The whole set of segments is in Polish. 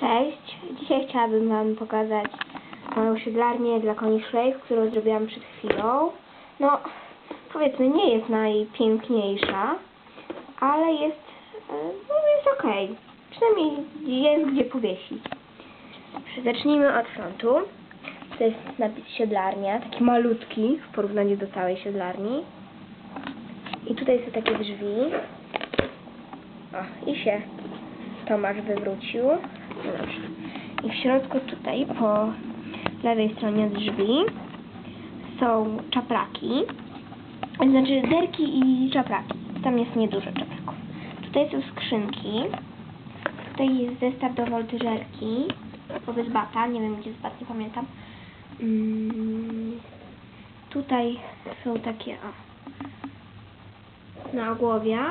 Cześć, dzisiaj chciałabym Wam pokazać moją siedlarnię dla koni szlejf, którą zrobiłam przed chwilą. No, powiedzmy, nie jest najpiękniejsza, ale jest, e, no jest okej. Przynajmniej jest gdzie powiesić. Zacznijmy od frontu. To jest napis siedlarnia, taki malutki w porównaniu do całej siedlarni. I tutaj są takie drzwi. O, i się Tomasz wywrócił. I w środku tutaj po lewej stronie drzwi są czapraki. Znaczy derki i czapraki. Tam jest niedużo czapraków. Tutaj są skrzynki. Tutaj jest zestaw do woltyżerki. Wobec bata. Nie wiem gdzie jest bat, nie pamiętam. Mm, tutaj są takie o, nagłowia.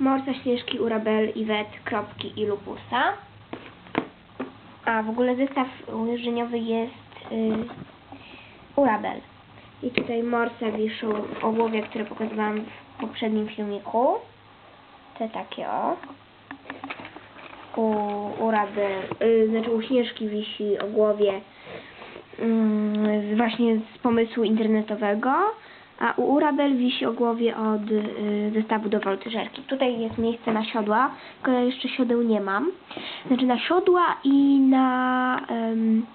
Morsa, Śnieżki, Urabel, Iwet, Kropki i Lupusa. A w ogóle zestaw łyżeniowy jest y, Urabel. I tutaj Morsa wiszą ogłowie, które pokazywałam w poprzednim filmiku. Te takie o. U Urabel, y, znaczy u Śnieżki wisi ogłowie mm, z- właśnie z pomysłu internetowego, a u Urabel wisi o głowie od y, zestawu do woltyżerki. Tutaj jest miejsce na siodła, tylko ja jeszcze siodeł nie mam. Znaczy na siodła i na em,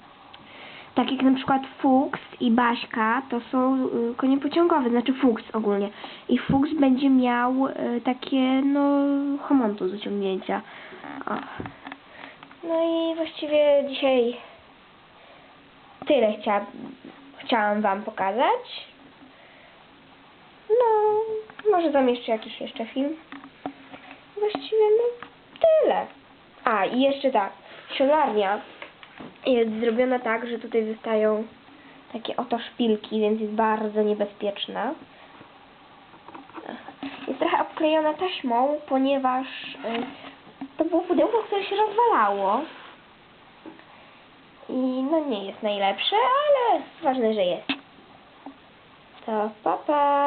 tak jak na przykład Fuchs i Baśka to są y, konie pociągowe, znaczy Fuchs ogólnie. I Fuchs będzie miał y, takie no homontu do ciągnięcia. O. No i właściwie dzisiaj tyle chcia, chciałam Wam pokazać. Może zamieszczę jakiś jeszcze film. Właściwie no tyle. A, i jeszcze tak, siolarnia jest zrobiona tak, że tutaj wystają takie oto szpilki, więc jest bardzo niebezpieczna. Jest trochę obklejona taśmą, ponieważ y, to było pudełko, które się rozwalało. I no nie jest najlepsze, ale ważne, że jest. To pa pa!